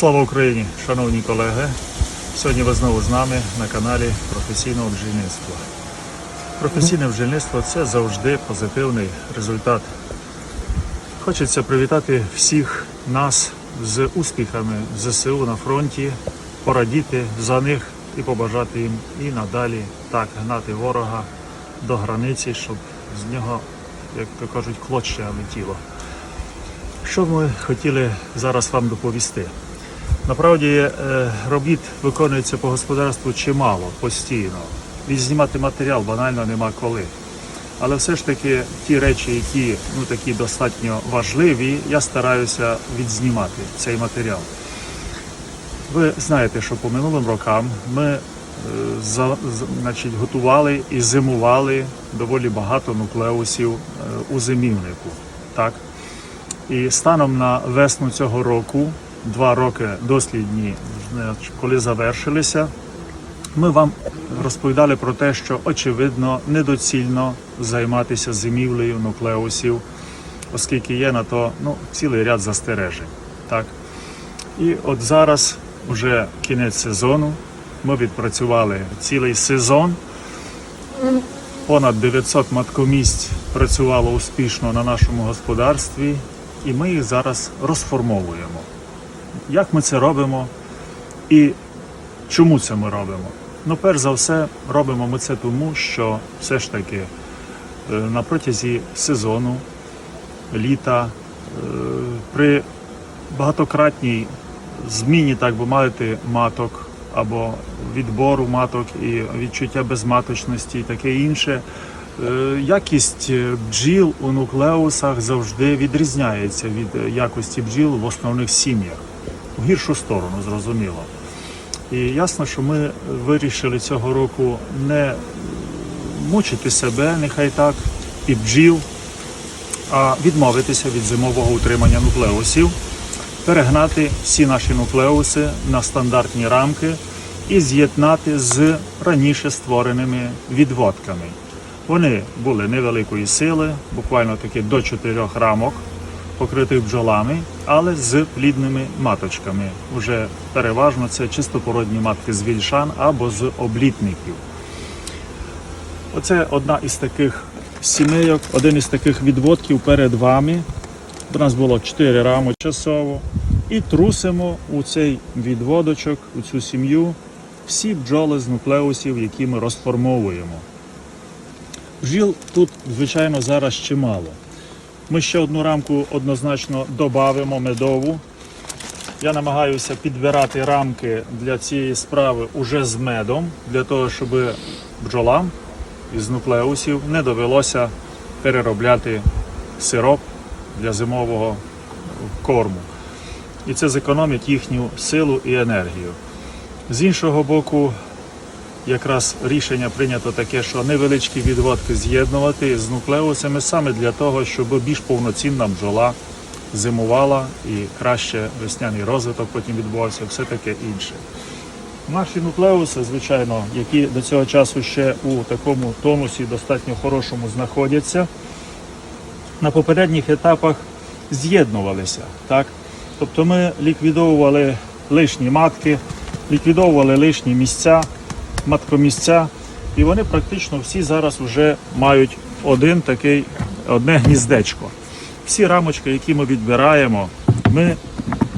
Слава Україні, шановні колеги! Сьогодні ви знову з нами на каналі професійного бджільництва. Професійне бджільництво це завжди позитивний результат. Хочеться привітати всіх нас з успіхами ЗСУ на фронті, порадіти за них і побажати їм і надалі так гнати ворога до границі, щоб з нього, як то кажуть, клоччя летіло. Що ми хотіли зараз вам доповісти? Насправді е, робіт виконується по господарству чимало постійно. Відзнімати матеріал банально нема коли. Але все ж таки ті речі, які ну такі достатньо важливі, я стараюся відзнімати цей матеріал. Ви знаєте, що по минулим рокам ми е, за, значить, готували і зимували доволі багато нуклеусів е, у зимівнику. Так? І станом на весну цього року, два роки дослідні, коли завершилися, ми вам розповідали про те, що очевидно недоцільно займатися зимівлею нуклеусів, оскільки є на то ну, цілий ряд застережень. Так? І от зараз, вже кінець сезону, ми відпрацювали цілий сезон. Понад 900 маткомісць працювало успішно на нашому господарстві, і ми їх зараз розформовуємо. Як ми це робимо і чому це ми робимо? Ну, перш за все, робимо ми це тому, що все ж таки е, на протязі сезону, літа, е, при багатократній зміні, так би мовити, маток або відбору маток і відчуття безматочності і таке інше. е, Якість бджіл у нуклеусах завжди відрізняється від якості бджіл в основних сім'ях. В гіршу сторону, зрозуміло. І ясно, що ми вирішили цього року не мучити себе, нехай так, і бджіл, а відмовитися від зимового утримання нуклеусів, перегнати всі наші нуклеуси на стандартні рамки і з'єднати з раніше створеними відводками. Вони були невеликої сили, буквально таки до 4 рамок, покритих бджолами, але з плідними маточками. Уже переважно це чистопородні матки з вільшан або з облітників. Оце одна із таких сімейок, один із таких відводків перед вами. У нас було 4 рами часово. І трусимо у цей відводочок, у цю сім'ю, всі бджоли з нуклеусів, які ми розформовуємо. Бджіл тут, звичайно, зараз чимало. Ми ще одну рамку однозначно додамо медову. Я намагаюся підбирати рамки для цієї справи уже з медом, для того, щоб бджолам із нуклеусів не довелося переробляти сироп для зимового корму. І це зекономить їхню силу і енергію. З іншого боку, якраз рішення прийнято таке, що невеличкі відводки з'єднувати з нуклеусами саме для того, щоб більш повноцінна бджола зимувала і краще весняний розвиток потім відбувався, все таке інше. Наші нуклеуси, звичайно, які до цього часу ще у такому тонусі достатньо хорошому знаходяться, на попередніх етапах з'єднувалися. Так? Тобто ми ліквідовували лишні матки, ліквідовували лишні місця, маткомісця, і вони практично всі зараз вже мають один такий, одне гніздечко. Всі рамочки, які ми відбираємо, ми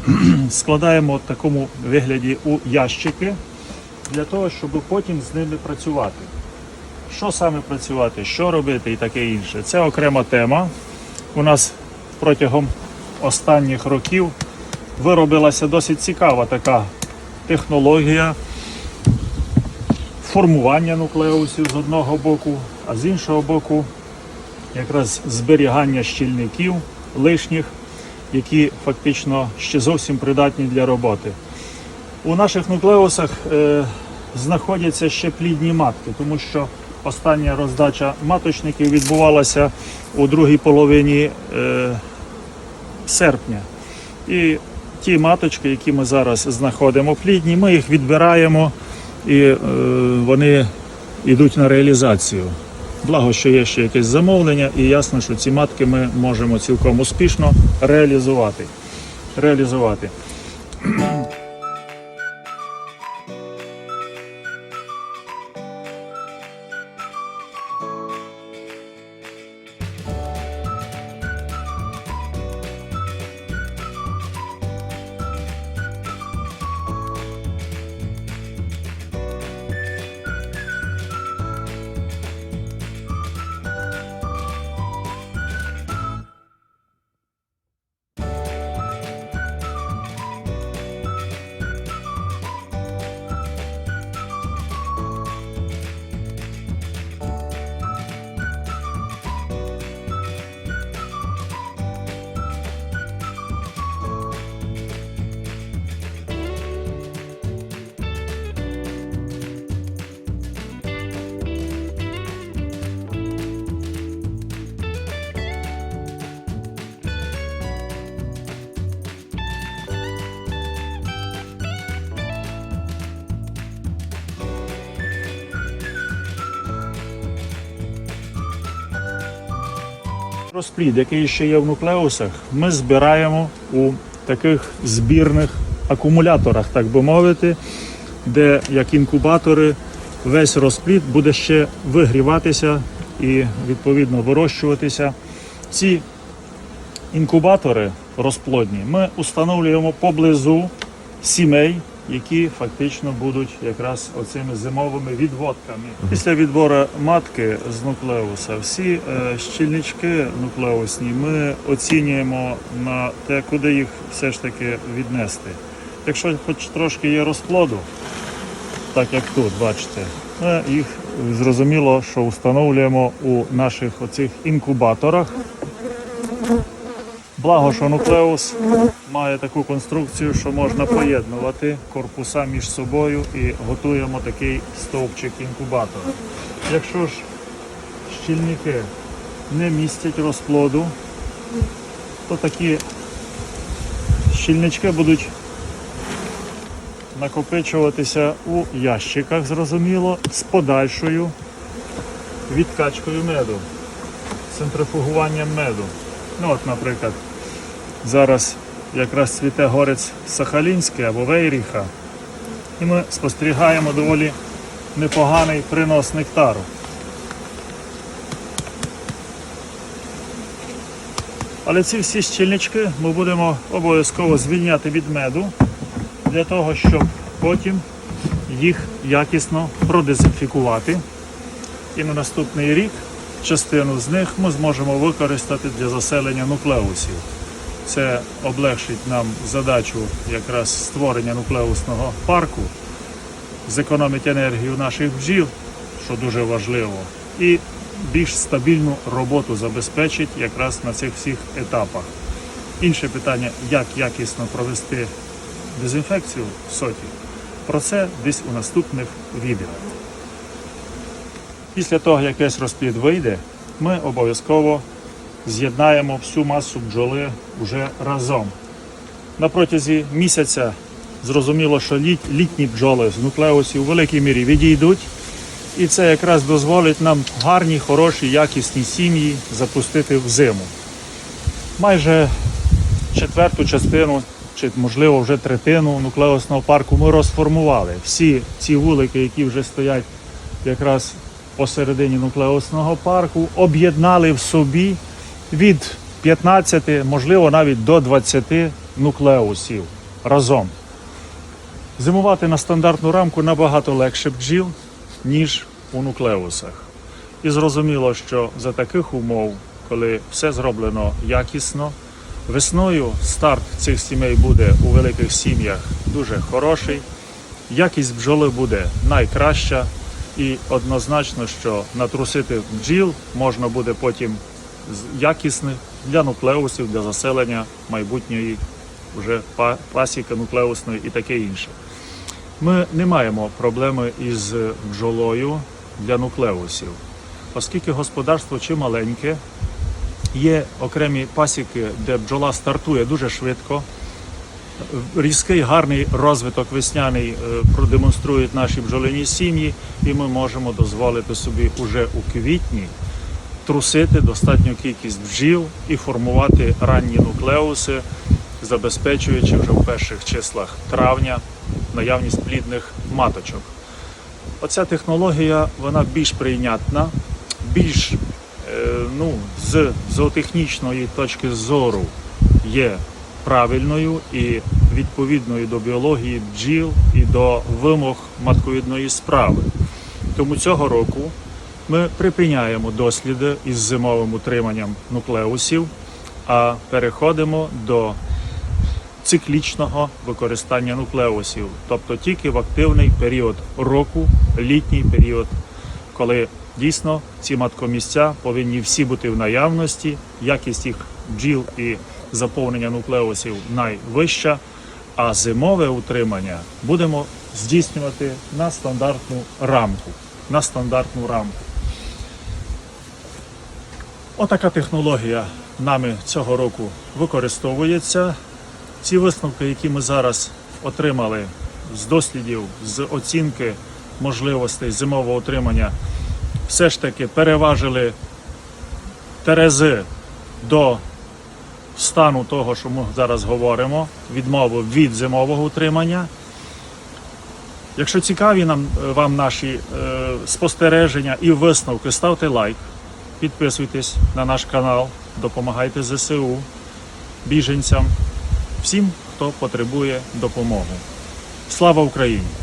складаємо в такому вигляді у ящики для того, щоб потім з ними працювати. Що саме працювати, що робити і таке інше. Це окрема тема. У нас протягом останніх років виробилася досить цікава така технологія формування нуклеусів з одного боку, а з іншого боку, якраз зберігання щільників лишніх, які фактично ще зовсім придатні для роботи. У наших нуклеусах е, знаходяться ще плідні матки, тому що остання роздача маточників відбувалася у другій половині е, серпня. І ті маточки, які ми зараз знаходимо плідні, ми їх відбираємо і е, вони йдуть на реалізацію. Благо, що є ще якесь замовлення, і ясно, що ці матки ми можемо цілком успішно реалізувати. реалізувати. Розплід, який ще є в нуклеусах, ми збираємо у таких збірних акумуляторах, так би мовити, де як інкубатори весь розплід буде ще вигріватися і відповідно вирощуватися. Ці інкубатори розплодні ми установлюємо поблизу сімей, які фактично будуть якраз оцими зимовими відводками. Після відбору матки з нуклеуса всі е, щільнички нуклеусні ми оцінюємо на те, куди їх все ж таки віднести. Якщо хоч трошки є розплоду, так як тут, бачите, ми їх зрозуміло, що встановлюємо у наших оцих інкубаторах. Благо, що нуклеус має таку конструкцію, що можна поєднувати корпуса між собою і готуємо такий стовпчик інкубатора. Якщо ж щільники не містять розплоду, то такі щільнички будуть накопичуватися у ящиках, зрозуміло, з подальшою відкачкою меду, центрифугуванням меду. Ну от, наприклад, зараз якраз цвіте горець Сахалінський або Вейріха, і ми спостерігаємо доволі непоганий принос нектару. Але ці всі щільнички ми будемо обов'язково звільняти від меду для того, щоб потім їх якісно продезінфікувати. І на наступний рік частину з них ми зможемо використати для заселення нуклеусів. Це облегшить нам задачу якраз створення нуклеусного парку, зекономить енергію наших бджіл, що дуже важливо, і більш стабільну роботу забезпечить якраз на цих всіх етапах. Інше питання, як якісно провести дезінфекцію сотів, про це десь у наступних відео. Після того, як весь розплід вийде, ми обов'язково з'єднаємо всю масу бджоли вже разом. На протязі місяця зрозуміло, що літ, літні бджоли з нуклеусів у великій мірі відійдуть, і це якраз дозволить нам гарні, хороші, якісні сім'ї запустити в зиму. Майже четверту частину, чи можливо вже третину нуклеусного парку ми розформували. Всі ці вулики, які вже стоять якраз посередині нуклеусного парку, об'єднали в собі від 15, можливо, навіть до 20 нуклеусів разом. Зимувати на стандартну рамку набагато легше бджіл, ніж у нуклеусах. І зрозуміло, що за таких умов, коли все зроблено якісно, весною старт цих сімей буде у великих сім'ях дуже хороший. Якість бджоли буде найкраща, і однозначно, що натрусити бджіл можна буде потім якісних для нуклеусів, для заселення майбутньої вже пасіки нуклеусної і таке інше. Ми не маємо проблеми із бджолою для нуклеусів, оскільки господарство чи маленьке, є окремі пасіки, де бджола стартує дуже швидко. Різкий гарний розвиток весняний е, продемонструють наші бджолині сім'ї, і ми можемо дозволити собі уже у квітні трусити достатню кількість бджіл і формувати ранні нуклеуси, забезпечуючи вже в перших числах травня наявність плідних маточок. Оця технологія вона більш прийнятна, більш е, ну, з зоотехнічної точки зору є правильною і відповідною до біології бджіл і до вимог матковідної справи. Тому цього року ми припиняємо досліди із зимовим утриманням нуклеусів, а переходимо до циклічного використання нуклеусів, тобто тільки в активний період року, літній період, коли дійсно ці маткомісця повинні всі бути в наявності, якість їх бджіл і заповнення нуклеусів найвища, а зимове утримання будемо здійснювати на стандартну рамку. На стандартну рамку. Отака технологія нами цього року використовується. Ці висновки, які ми зараз отримали з дослідів, з оцінки можливостей зимового утримання, все ж таки переважили терези до стану того, що ми зараз говоримо, відмови від зимового утримання. Якщо цікаві нам е, вам наші е, спостереження і висновки, ставте лайк, підписуйтесь на наш канал, допомагайте ЗСУ, біженцям, всім, хто потребує допомоги. Слава Україні!